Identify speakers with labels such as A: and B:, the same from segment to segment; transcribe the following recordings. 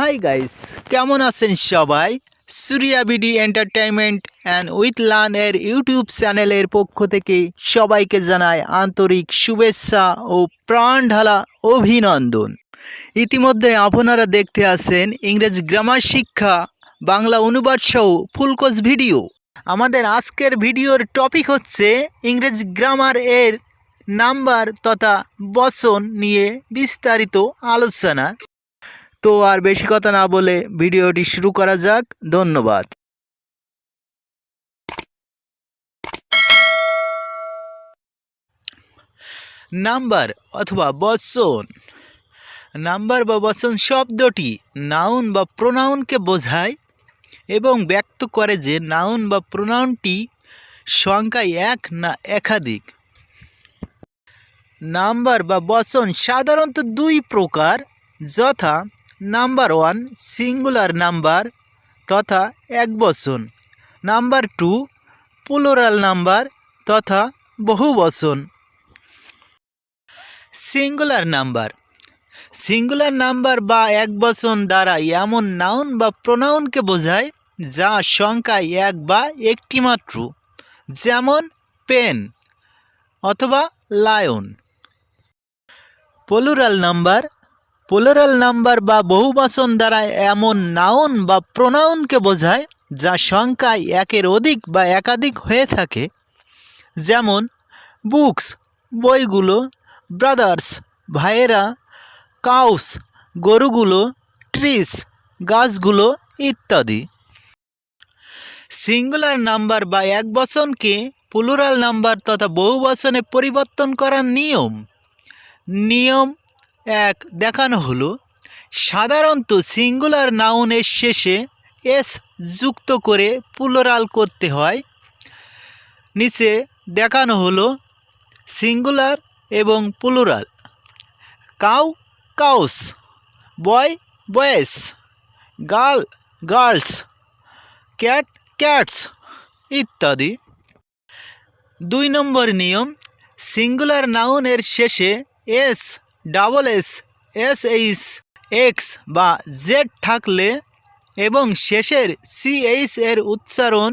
A: Hi guys কেমন আছেন সবাই? Suriya BD entertainment and with লান এর ইউটিউব চ্যানেলের পক্ষ থেকে সবাইকে জানায় আন্তরিক শুভেচ্ছা ও প্রাণ ঢালা অভিনন্দন। ইতিমধ্যে আপনারা দেখতে আছেন ইংরেজ গ্রামার শিক্ষা, বাংলা অনুবাদ সহ ফুলকোচ ভিডিও। আমাদের আজকের ভিডিওর টপিক হচ্ছে ইংরেজ গ্রামার এর নাম্বার তথা বচন নিয়ে বিস্তারিত আলোচনা। তো আর বেশি কথা না বলে ভিডিওটি শুরু করা যাক। ধন্যবাদ। নাম্বার অথবা বচন। নাম্বার বা বচন শব্দটি নাউন বা প্রোনাউনকে বোঝায় এবং ব্যক্ত করে যে নাউন বা প্রোনাউনটি সংখ্যায় এক না একাধিক। নাম্বার বা বচন সাধারণত দুই প্রকার, যথা নাম্বার ওয়ান, সিঙ্গুলার নাম্বার তথা এক বচন নাম্বার টু, প্লুরাল নাম্বার তথা বহু বচন সিঙ্গুলার নাম্বার। সিঙ্গুলার নাম্বার বা এক বচন দ্বারা এমন নাউন বা প্রোনাউনকে বোঝায় যা সংখ্যায় এক বা একটি মাত্র যেমন পেন অথবা lion. Plural number plural number বা বহুবচন দ্বারা এমন নাউন বা প্রোনাউনকে বোঝায় যা সংখ্যায় একের অধিক বা একাধিক হয়ে থাকে। যেমন বুকস বইগুলো ব্রাদার্স ভাইয়েরা কাউস গরুগুলো ট্রিস গাছগুলো ইত্যাদি। সিঙ্গুলার নাম্বার বা এক বচনকে প্লুরাল নাম্বার তথা বহু বচনে পরিবর্তন করার নিয়ম। নিয়ম এক দেখানো হলো। সাধারণত সিঙ্গুলার নাউনের শেষে এস যুক্ত করে প্লুরাল করতে হয়। নিচে দেখানো হলো সিঙ্গুলার এবং plural. Cow, cows, boy, boys girl girls, cat, cats ইত্যাদি। দুই নম্বর নিয়ম, সিঙ্গুলার নাউনের শেষে S double S S H, X বা জেড থাকলে এবং শেষের সিএইচ এর উচ্চারণ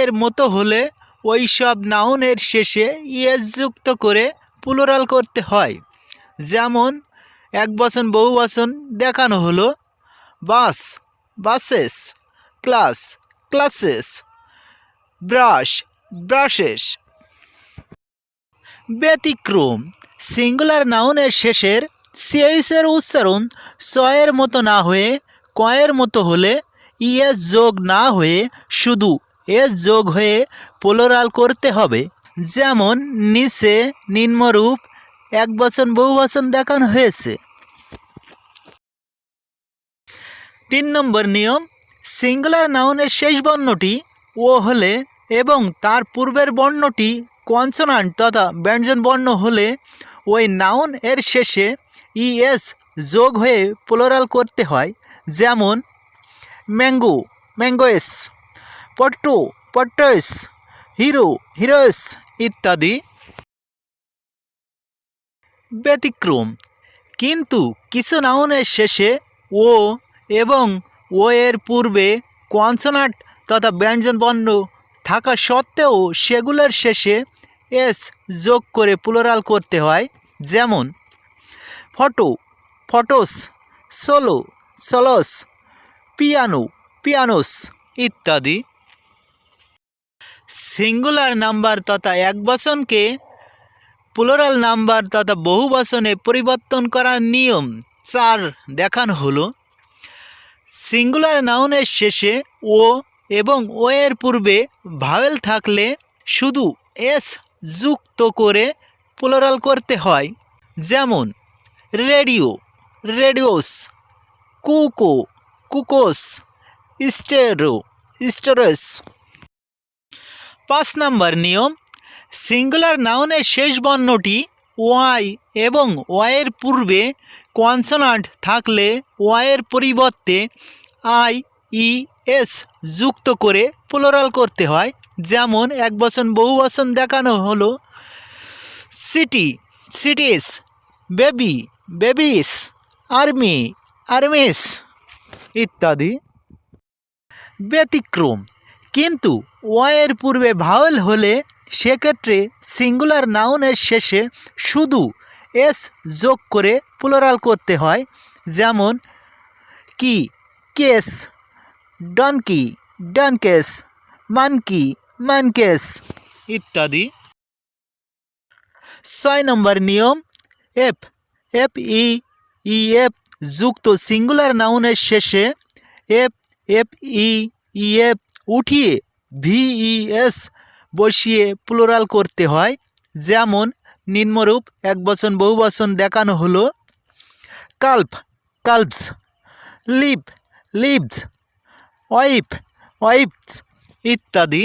A: এর মতো হলে ওই সব নাউনের শেষে ইএস যুক্ত করে প্লুরাল করতে হয়। যেমন, এক বচন বহু বচন দেখানো হলো, bus, buses, class, classes, brush, brushes. ব্যতিক্রম সিঙ্গুলার নাউনের শেষের সিএইচের উচ্চারণ সয়ের মতো না হয়ে কয়ের মতো হলে ইএস যোগ না হয়ে শুধু এস যোগ হয়ে পোলোরাল করতে হবে। যেমন, নিচে নিম্নরূপ এক বচন বহু বচন দেখানো হয়েছে। তিন নম্বর নিয়ম, সিঙ্গুলার নাউনের শেষ বর্ণটি ও হলে এবং তার পূর্বের বর্ণটি কনসোনান্ট তথা ব্যঞ্জন বর্ণ হলে ওই নাউন এর শেষে ইএস যোগ হয়ে প্লোরাল করতে হয়, যেমন ম্যাঙ্গো, ম্যাঙ্গোয়েস, পট্টো, পট্টোয়েস, হিরো, হিরোয়েস ইত্যাদি ব্যতিক্রম। কিন্তু কিছু নাউনের শেষে ও এবং ও এর পূর্বে কনসোনান্ট তথা ব্যঞ্জনবর্ণ থাকা সত্ত্বেও সেগুলোর শেষে এস যোগ করে প্লুরাল করতে হয়, যেমন, photo, photos, solo, solos, piano, pianos ইত্যাদি। সিঙ্গুলার নাম্বার তথা এক বচনকে প্লুরাল নাম্বার তথা বহু বচনে পরিবর্তন করার নিয়ম চার দেখানো হলো। সিঙ্গুলার নাউনের শেষে ও এবং ও এর পূর্বে ভাওয়েল থাকলে শুধু এস যুক্ত করে প্লোরাল করতে হয়। যেমন radio radios cuckoo cuckoos stereo stereos পাঁচ নাম্বার নিয়ম সিঙ্গুলার নাউনের শেষ বর্ণটি ওয়াই এবং ওয়াইয়ের পূর্বে কনসোনান্ট থাকলে ওয়াইয়ের পরিবর্তে আই ই এস যুক্ত করে প্লোরাল করতে হয়। যেমন এক বচন বহু বচন দেখানো হলো। City cities baby babies army armies ইত্যাদি। ব্যতিক্রম, কিন্তু ওয়ের পূর্বে ভাওয়েল হলে সেক্ষেত্রে সিঙ্গুলার নাউনের শেষে শুধু এস যোগ করে প্লোরাল করতে হয়, যেমন কি, কেস ডনকি ডনকেস মানকি মানকেস ইত্যাদি। ছয় নম্বর নিয়ম F F E E F যুক্ত সিঙ্গুলার নাউনের শেষে F F E E F উঠিয়ে ভিইএস বসিয়ে প্লোরাল করতে হয়। যেমন নিম্নরূপ এক বচন বহু বচন দেখানো হলো। Calf calves. Leaf leaves wife wives ইত্যাদি।